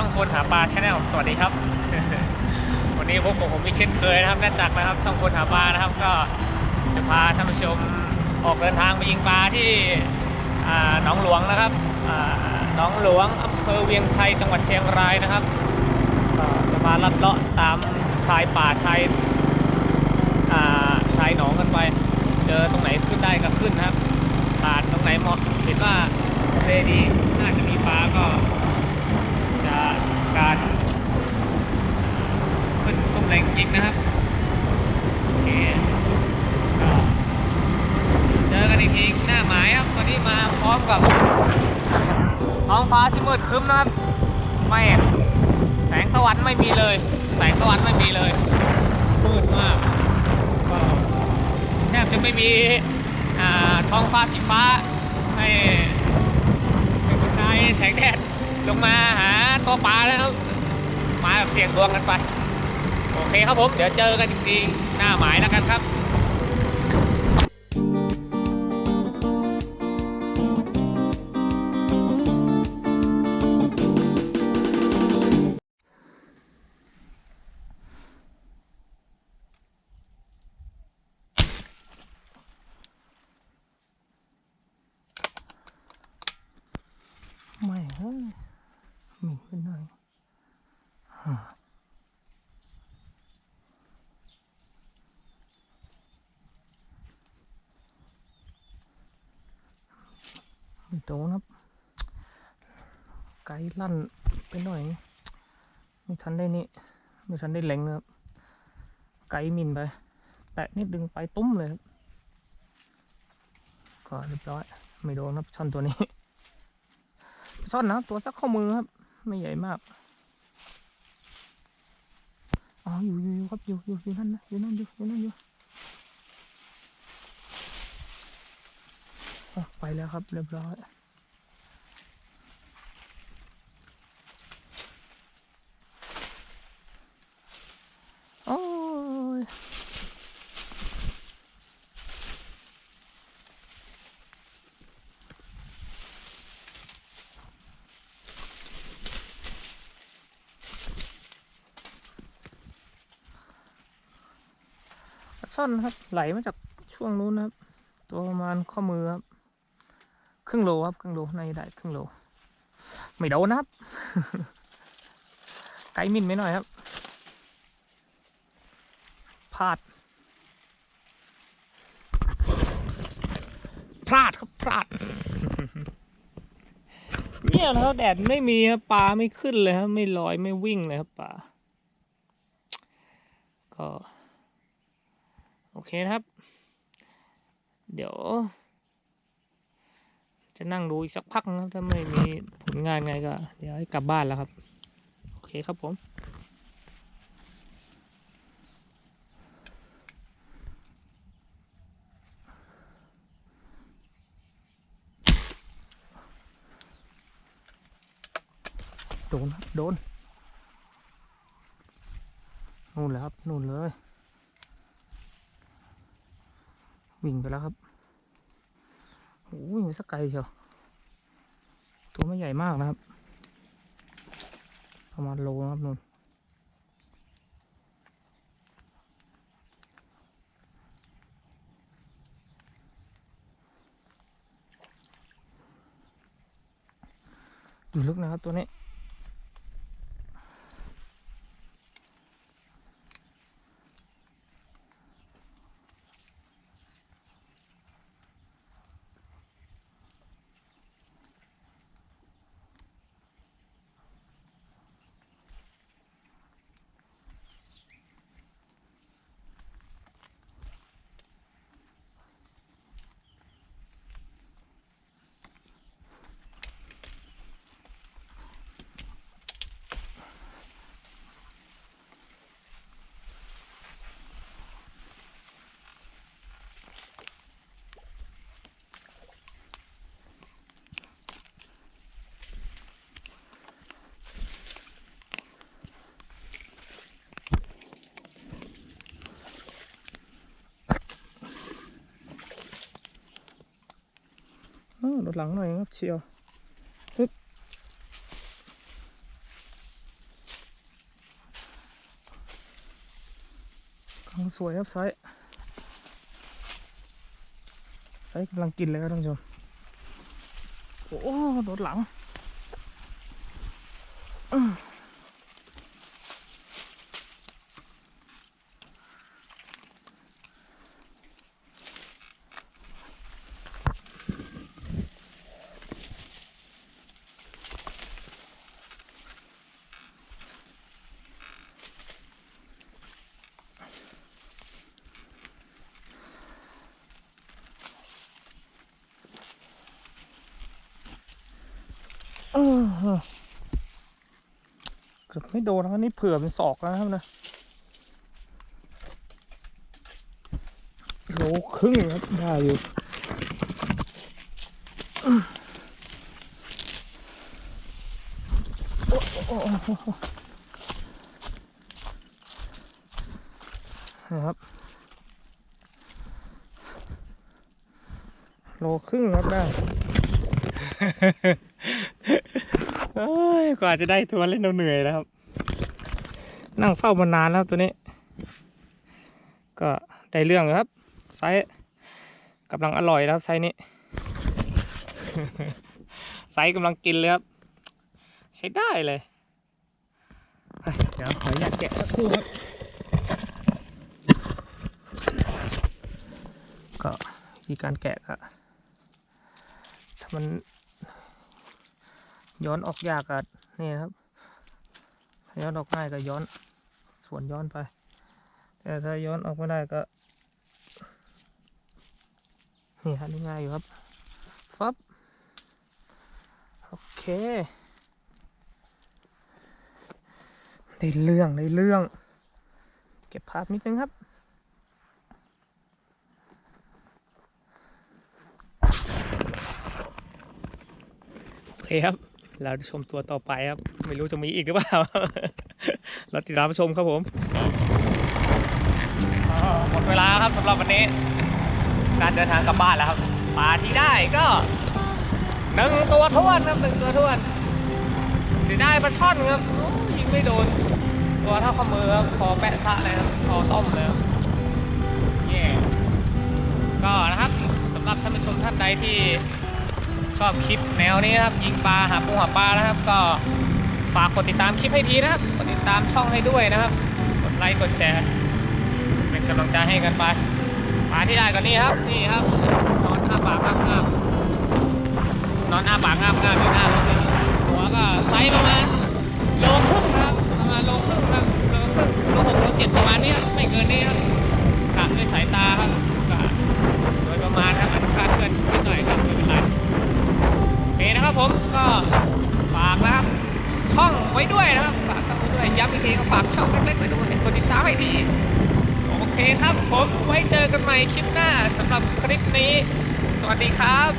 ช่องคนหาปลาชาแนลสวัสดีครับ วันนี้พบกับผมอีเช่นเคยนะครับน่าจักนะครับช่องคนหาปลานะครับก็จะพาท่านผู้ชมออกเดินทางไปยิงปลาที่หนองหลวงนะครับหนองหลวงอำเภอเวียงชัยจังหวัดเชียงรายนะครับจะมาลัดเลาะตามชายป่าชายชายหนองกันไปเจอตรงไหนขึ้นได้ก็ขึ้นนะครับผ่านตรงไหนเหมาะเห็นว่าทะเลดีน่าจะมีปลาก็ แรงจริงนะครับโอเคเจอกันอีกทีหน้าหมายครับวันนี้มาพร้อมกับท้องฟ้าที่มืดครึ้มนะครับไม่แสงตะวันไม่มีเลย แสงตะวันไม่มีเลยมืดมากก็แทบจะไม่มีท้องฟ้าสีฟ้าให้เป็นไทยแสงแดดลงมาหาตัวปลาแล้วมาแบบเสี่ยงดวงกันไป โอเคครับผม เดี๋ยวเจอกันอีกทีหน้าหมายแล้วกันครับ โตนะครับ ไกด์ลั่นไปหน่อย ไม่ทันได้นี่ ไม่ทันได้เล็งนะครับ ไกด์มินไป แตะนิดดึงไปตุ้มเลยครับก็เรียบร้อย ไม่โดนครับช่อนตัวนี้ ช่อนนะครับตัวสักข้อมือครับ ไม่ใหญ่มากอ๋ออยู่อยู่อยู่ครับอยู่อยู่อยู่นั่นนะอยู่นั่นอยู่อยู่นั่นอยู่ไปแล้วครับเรียบร้อยโอ้ย ปลาช่อนครับ ไหลมาจากช่วงนู้นนะครับ ตัวประมาณข้อมือครับ ครึ่งโลครับ ครึ่งโลในได้ครึ่งโล ไม่โดนนะครับ ไกลมินไม่หน่อยครับพลาด พลาดครับพลาด เนี่ยนะครับแดดไม่มีครับปลาไม่ขึ้นเลยครับ ไม่ลอยไม่วิ่งเลยครับปลาก็ โอเคนะครับ เดี๋ยว จะนั่งดูอีกสักพักนะครับถ้าไม่มีผลงานไงก็ เดี๋ยวให้กลับบ้านแล้วครับ โอเคครับผมโดนครับโดนนู่นเลยครับนู่นเลย วิ่งไปแล้วครับโอ้ยสักไกลเชียวตัวไม่ใหญ่มากนะครับ ประมาณโลนะครับนู่นอยู่ลึกนะครับตัวนี้ รถหลังหน่อยครับเชียวฮึบกังสวยครับไซส์ไซกำลังกินเลยครับท่านผู้ชมโอ้รถหลัง เกือบไม่โดนนะครับนี่เผื่อเป็นศอกแล้วนะครับนะโลครึ่งครับได้อยู่นะครับ โลครึ่งครับได้ กว่าจะได้ตัวเล่นเราเหนื่อยแล้วครับ นั่งเฝ้ามานานแล้วตัวนี้ ก็ได้เรื่องครับไซส์กำลังอร่อยแล้วไซส์นี้ไซส์กำลังกินเลยครับ ใช้ได้เลยเฮ้ยเดี๋ยวขออนุญาตแกะสักครู่ครับ ก็วิธีการแกะก็ถ้ามัน ย้อนออกยากอะนี่ครับย้อนออกง่ายก็ย้อนส่วนย้อนไป แต่ถ้าย้อนออกไม่ได้ก็นี่ฮะนี่ง่ายอยู่ครับฟับโอเคได้เรื่องได้เรื่อง เก็บภาพนิดนึงครับโอเคครับ เราจะชมตัวต่อไปครับ ไม่รู้จะมีอีกหรือเปล่า เราติดตามชมครับผมหมดเวลาครับสำหรับวันนี้ การเดินทางกลับบ้านแล้วครับปลาที่ได้ก็หนึ่งตัวทวนครับหนึ่งตัวทวนเสียดายปลาช่อนครับยิงไม่โดน ตัวเท่าข้อมือครับคอแปะซะเลยครับคอต้มเลยครับแย่ก็นะครับสำหรับท่านผู้ชมท่านใดที่ ชอบคลิปแนวนี้นะครับ ยิงปลาหาปูหาปลานะครับ ก็ฝากกดติดตามคลิปให้ทีนะครับกดติดตามช่องให้ด้วยนะครับ กดไลค์กดแชร์เป็นกำลังใจให้กันไปปลาที่ได้ก็นี่ครับนี่ครับนอนอ้าปากงามงานอนอ้าปากงามงาอยู่หน้ารถนี่หัวก็ไซส์ประมาณโลครึ่งครับประมาณโลครึ่งครับโลครึ่งโลหกโลเจ็ดประมาณนี้ไม่เกินนี้ครับกะด้วยสายตาครับกะโดยประมาณครับอาจจะคาดเคลื่อนนิดหน่อยครับไม่เป็นไร นะครับผมก็ฝากนะครับช่องไว้ด้วยนะครับฝากช่องไว้ด้วยย้ำอีกทีก็ฝากช่องเล็กๆไว้ด้วยกดติดตามให้ดีโอเคครับผมไว้เจอกันใหม่คลิปหน้าสำหรับคลิปนี้ สวัสดีครับ